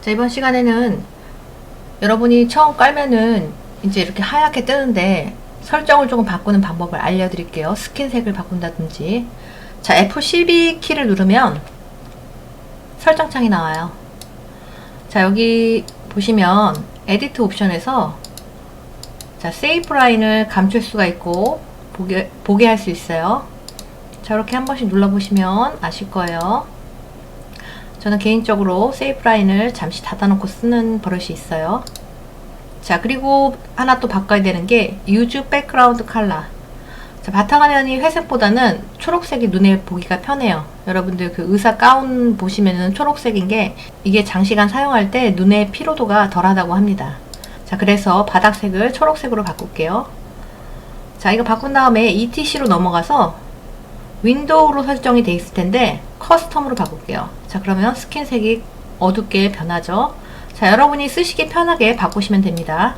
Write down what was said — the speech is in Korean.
자, 이번 시간에는 여러분이 처음 깔면은 이제 이렇게 하얗게 뜨는데 설정을 조금 바꾸는 방법을 알려드릴게요. 스킨색을 바꾼다든지. 자, F12 키를 누르면 설정창이 나와요. 자, 여기 보시면 에디트 옵션에서 자, 세이프 라인을 감출 수가 있고 보게, 보게 할 수 있어요. 자, 이렇게 한 번씩 눌러보시면 아실 거예요. 저는 개인적으로 세이프 라인을 잠시 닫아놓고 쓰는 버릇이 있어요. 자, 그리고 하나 또 바꿔야 되는 게 유즈 백그라운드 컬러. 자, 바탕화면이 회색보다는 초록색이 눈에 보기가 편해요. 여러분들 그 의사 가운 보시면은 초록색인 게 이게 장시간 사용할 때 눈의 피로도가 덜하다고 합니다. 자, 그래서 바닥색을 초록색으로 바꿀게요. 자, 이거 바꾼 다음에 ETC로 넘어가서 윈도우로 설정이 돼 있을 텐데 커스텀으로 바꿀게요. 자, 그러면 스킨색이 어둡게 변하죠. 자, 여러분이 쓰시기 편하게 바꾸시면 됩니다.